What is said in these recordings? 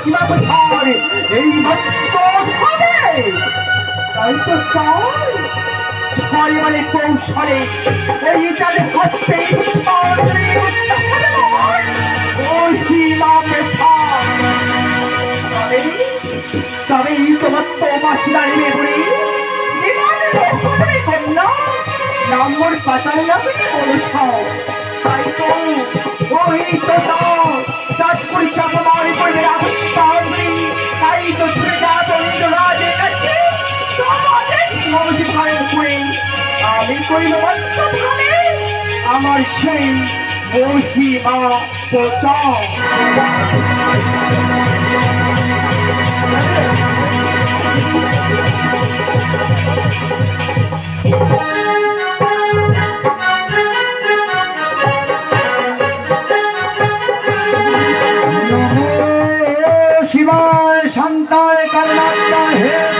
মহিমা প্রচার এই মত্ত হবে তাই তো চাই ছয় মানে কৌশলে এই তাদের করে প্রচার তবে তবেই তোমার তো মাসিদারি মেগুড়ি কন্যা। নম্বর পাতাল লাগবে বলে সব। তাই তো, ওই তো তাজপুরি চাপমার করবে তোমাদের সিংহবসী ভাইয়ের করে আমি করিল আমার সেই মহিমা প্রচার শিবায় শান্তায় করুণাত্মায় হে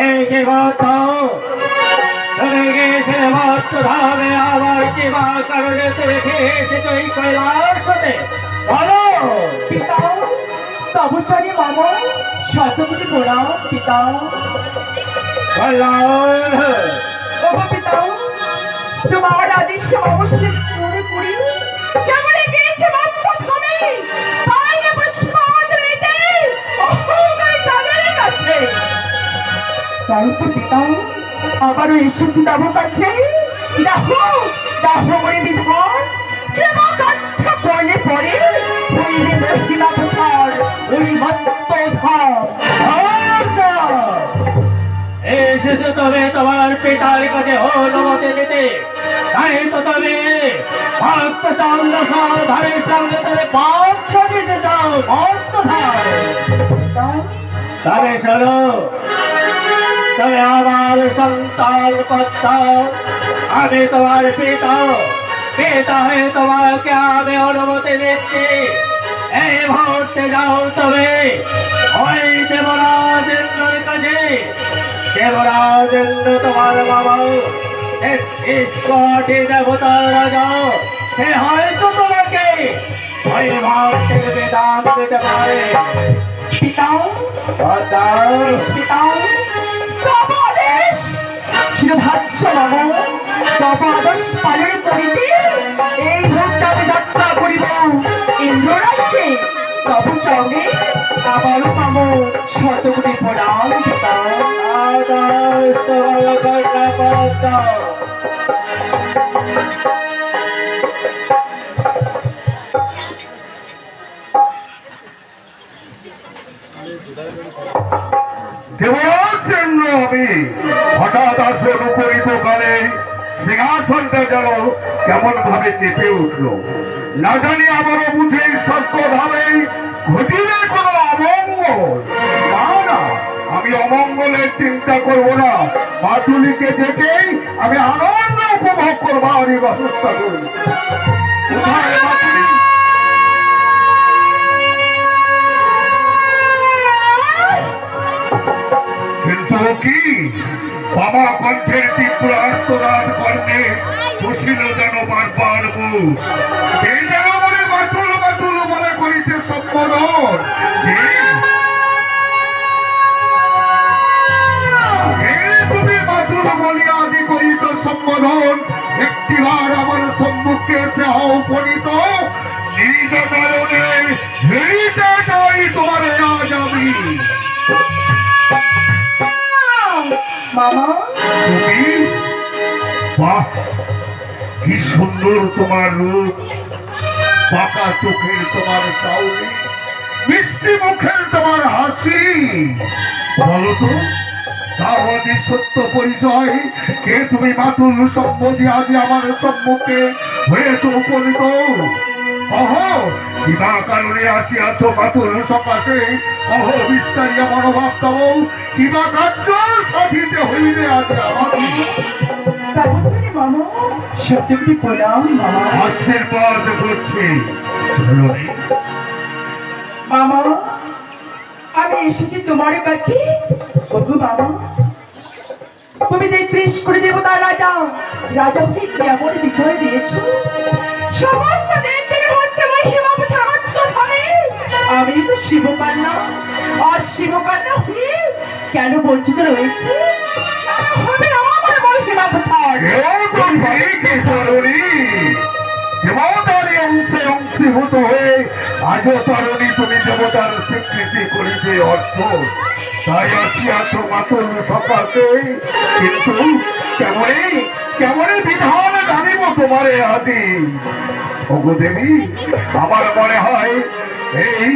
কি চলে গেছে ভক্ত ধামে আবার কি বা কারণে তুমি খেয়েছে তুই কৈলাস হতে বলো পিতা তবচারী মামা শতকোটি প্রণাম পিতা ওগো পিতা তোমার আদেশ অবশ্যই করি কেমন গিয়েছে মত্ত থামে তাই তো পিতা আবারও এসেছি তব কাছে। দেখো দেখো করে বিধর কেমন কাচ্ছা বলে পড়ে হইলে মহিলা প্রচার ওই মত্ত ধর এসেছে তবে তোমার পিতার কাছে অনুমতি দিতে তাই তো তবে ভক্ত চন্দ্র ধারের সঙ্গে তবে বংশ দিতে যাও ভক্ত ধার তবে শোনো তবে আমার সন্তান কর্ত আমি তোমার পিতা। পিতা হয়ে তোমাকে আমি অনুমতি দিচ্ছি। এই মুহূর্তে যাও তবে। ওই দেবরাজেন্দ্রের কাছে। দেবরাজেন্দ্র তোমার বাবা। ঈশ্বরটি দেবতার রাজা। সে হয়তো তোমাকে ওই ভারতের বেদান্ত দিতে পারে। পিতাও? পিতাও? যে ভাবছ তব আদর্শ পালন করিতে এই ভোট আমি দত্তা করিব। ইন্দ্ররাজ্যে তব চঙ্গে আবারও পাব শতগুণে প্রণাম আদর্শ আমি হঠাৎ আসে বিপরীত কালে সিংহাসনটা যেন কেমন ভাবে কেঁপে উঠল। না জানি বুঝে সত্য ভাবে ঘটিলে অমঙ্গল। না না, আমি অমঙ্গলের চিন্তা করব না। মাতুলিকে দেখেই আমি আনন্দ উপভোগ করবার ব্যবস্থা করি কি? বাবা কণ্ঠের তীব্র আর্তনাদ কর্মে বসিল যেন বারবার যেন মনে বাতুল বাতুল মনে করিছে সম্বোধন। কি সুন্দর তোমার রূপ। পাকা চোখের তোমার চাউনি, মিষ্টি মুখের তোমার হাসি। বলো তো, তাহলে সত্য পরিচয়। কে তুমি মাতুল সম্বন্ধে আজ আমার সম্মুখে হয়েছ উপনীত? অহ, কিবা কারণে আসিয়াছ মাতুল সকাশে? অহ বিস্তারিয়া মনোভাব তব, কিবা কার্য সাধিতে হইবে আজ তাই মামা সত্যি প্রণাম মামা আশীর্বাদ করছি চলো মামা আমি এসেছি তোমার কাছে। ওগো মামা তুমি তেত্রিশ করে দেবতা রাজা রাজা কেমন বিজয় দিয়েছ? সমস্ত দেব দেবী হচ্ছে মহিমা সামর্থ্য ধরে। আমি তো শিবকন্যা আর শিবকন্যা হয়ে কেন বঞ্চিত রয়েছে? আজও পারনি তুমি দেবতার স্বীকৃতি করিতে অর্থ। তাই আসিয়াছ মাতুল সকাশে কিন্তু কেমনে কেমনে বিধান জানিব তোমারে আজি? ওগো দেবী, আমার মনে হয় এই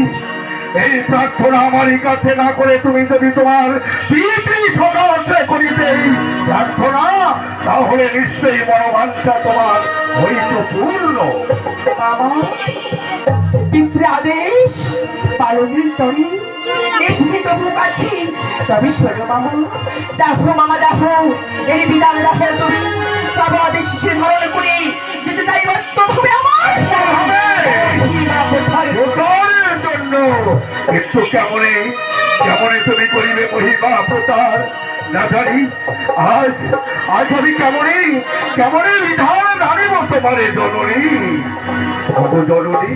এই প্রার্থনা আমারই কাছে না করে তুমি যদি তোমার সকাশে করিতে প্রার্থনা, তাহলে নিশ্চয়ই মনোবাঞ্ছা তোমার হইত পূর্ণ। পিতৃ আদেশ পালনের তরে এসেছি কাছে, তবে শোনো মামা দেখো মামা, দেখো, এই বিধান দেখো তুমি। তবে আদেশ সে ধারণ করে, যেতে তাই বাস্তব হবে আমার জন্য একটু কেমনে কেমনে তুমি করিবে মহিমা প্রচার? না জানি, আজ আজ আমি কেমনে কেমনে বিধান জানিব তোমারে জননী? ওগো জননী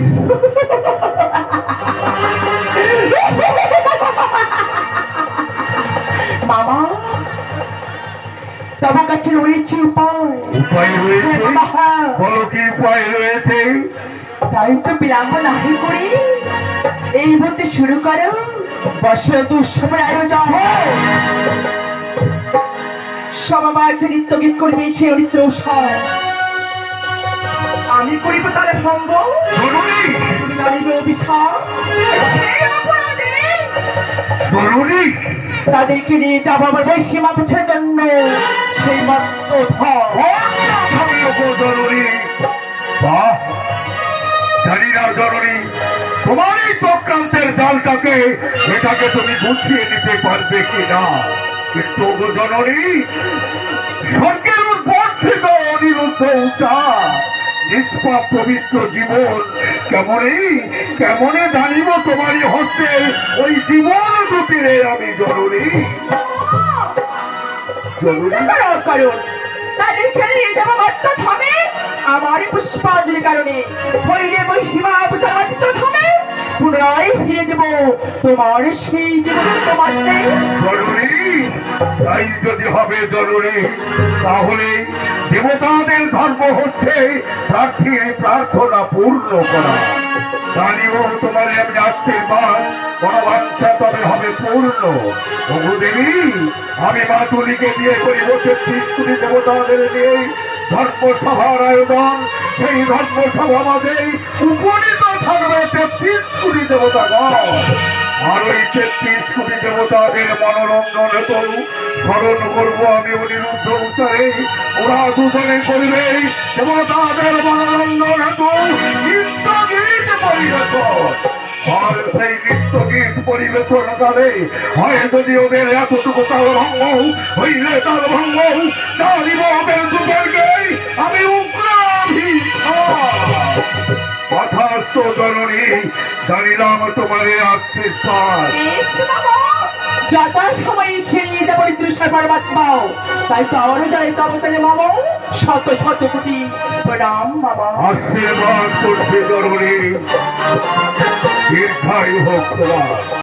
মামা তোমার কাছে রয়েছে উপায়। উপায় রয়েছে? বলো কি উপায় রয়েছে? তাই তো বিলম্ব নাহি করি। এই মুহূর্তে শুরু করো। বসন্ত উৎসবের আয়োজন যে নৃত্য গীত করবে সে নৃত্য উৎসব আমি করিব তাহলে ভঙ্গ তুমি জানিবে অভিশাপ? সেই অপরাধে তাদেরকে নিয়ে যাব আমার বৈশীমা পুছের জন্য। সেই মাত্র জননী জানি না জননী তোমার এই চক্রান্তের জালটাকে এটাকে তুমি গুছিয়ে দিতে পারবে কি না কিন্তু জননী স্বর্গের উদ্ভর্ষিত অনিরুদ্ধ উঁচা নিষ্পাপ পবিত্র জীবন। কেমনই কেমনে জানিব তোমারই হস্তে ওই জীবন দুটিরে আমি জরুরি। আমার পুষ্পাঞ্জলির কারণে। হইলে হিমা পূজা মাত্র থামে। পুনরায় ফিরে দেবো তোমার সেই তাই যদি হবে জরুরি, তাহলে দেবতাদের ধর্ম হচ্ছে প্রার্থীর প্রার্থনা পূর্ণ করা। জানিব তোমার আমি আশীর্বাদ, মনোবাঞ্ছা তবে হবে পূর্ণ। প্রভু দেবী আমি মা তুলিকে দিয়ে করিব তেত্রিশ কোটি দেবতাদের নিয়ে ধর্মসভার আয়োজন। সেই ধর্মসভা মাঝেই উপনীত থাকবে তেত্রিশ কোটি দেবতাগণ আর ওই তেত্রিশ মনোরঞ্জন করু স্মরণ করব আমি অনিরুদ্ধ উত্তরে ওরা দুজনে করবে মনোরঞ্জন নৃত্য গীত আর সেই নৃত্য গীত পরিবেশনকালে হয় যদি ওদের এতটুকু তাল ভঙ্গ হইলে তাল ভঙ্গ জানিব ওদের দুজনকে আমি কথাস্থ জননী জানিলাম তোমারে যথা সময় সে তাই তো তব জানে মামা শত শত কোটি প্রণাম বাবা। আশীর্বাদ করছে জননী। দীর্ঘায়ু হোক তোমার।